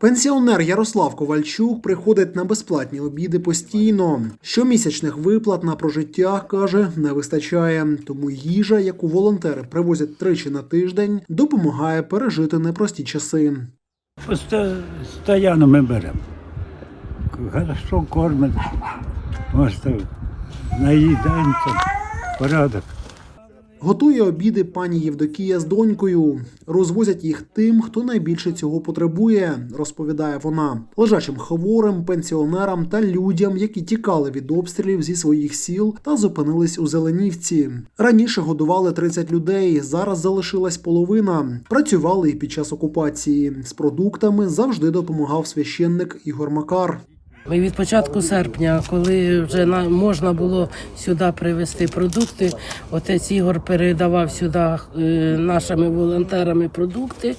Пенсіонер Ярослав Ковальчук приходить на безплатні обіди постійно. Щомісячних виплат на прожиття каже не вистачає. Тому їжа, яку волонтери привозять тричі на тиждень, допомагає пережити непрості часи. Постоянно ми беремо. Хорошо кормять. Просто наїдаємося. Порядок. Готує обіди пані Євдокія з донькою. Розвозять їх тим, хто найбільше цього потребує, розповідає вона. Лежачим хворим, пенсіонерам та людям, які тікали від обстрілів зі своїх сіл та зупинились у Зеленівці. Раніше годували 30 людей, зараз залишилась половина. Працювали і під час окупації. З продуктами завжди допомагав священник Ігор Макар. Від початку серпня, коли вже на- можна було сюди привезти продукти, отець Ігор передавав сюди е, нашими волонтерами продукти.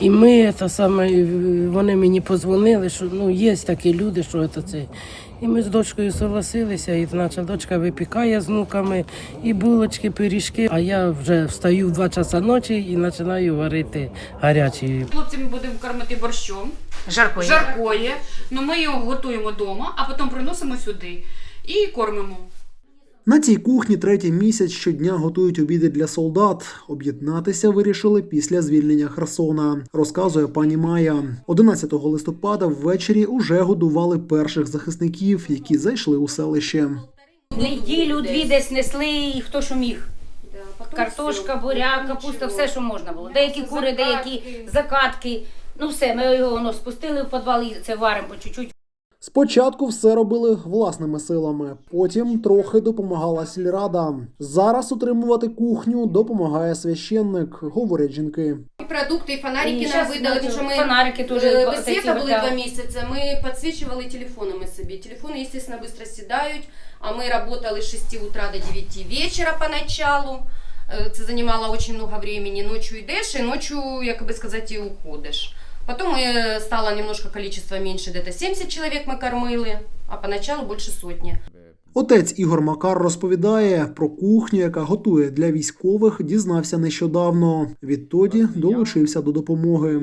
І ми та саме, вони мені позвонили, що ну, є такі люди, що це це. І ми з дочкою согласилися, і наша дочка випікає з внуками і булочки, пиріжки. А я вже встаю в 2 часа ночі і починаю варити гарячі Хлопців ми будемо кормити борщом, Жаркої. жаркоє. Ну ми його готуємо вдома, а потім приносимо сюди і кормимо. На цій кухні третій місяць щодня готують обіди для солдат. Об'єднатися вирішили після звільнення Херсона, розказує пані Майя. 11 листопада ввечері уже годували перших захисників, які зайшли у селище. Неділю дві десь несли, і хто що міг. Картошка, буряк, капуста, все, що можна було. Деякі кури, деякі закатки. Ну все, ми його воно спустили в підвал і це варимо по чуть-чуть. Спочатку все робили власними силами, потім трохи допомагала сільрада. Зараз утримувати кухню допомагає священник, говорять жінки. Продукти, і фонарики нам видали, тому що ми фонарики теж е, без світа були два місяці. Ми підсвічували телефонами собі. Телефони, звісно, швидко сідають. А ми працювали з 6 утра до 9 вечора поначалу. Е, Це займало дуже багато времени. Ночью йдеш, і ночью, як би сказати, уходиш. Потім е, стало немножко количество менше, где-то 70 чоловік ми кормили, а поначалу більше сотні. Отець Ігор Макар розповідає про кухню, яка готує для військових, дізнався нещодавно. Відтоді долучився до допомоги.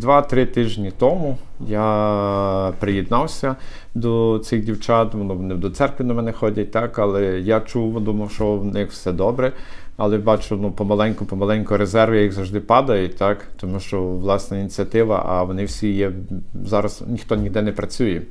Два-три тижні тому я приєднався до цих дівчат. Воно вони до церкви до мене ходять, так, але я чув, думав, що в них все добре. Але бачу, ну помаленьку, помаленьку резерви їх завжди падають, так, тому що власна ініціатива, а вони всі є зараз ніхто ніде не працює.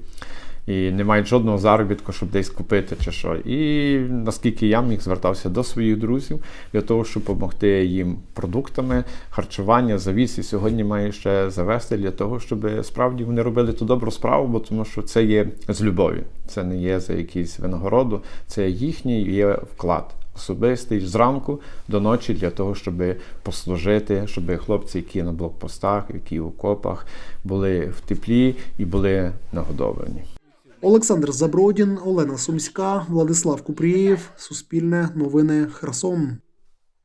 І не мають жодного заробітку, щоб десь купити чи що. І наскільки я міг звертався до своїх друзів для того, щоб допомогти їм продуктами, харчування, завіс. І сьогодні маю ще завести для того, щоб справді вони робили ту добру справу, бо тому що це є з любові. Це не є за якісь винагороду, це їхній є вклад. Особистий зранку до ночі для того, щоб послужити, щоб хлопці, які на блокпостах, які в окопах, були в теплі і були нагодовані. Олександр Забродін, Олена Сумська, Владислав Купрієв, Суспільне новини Херсон.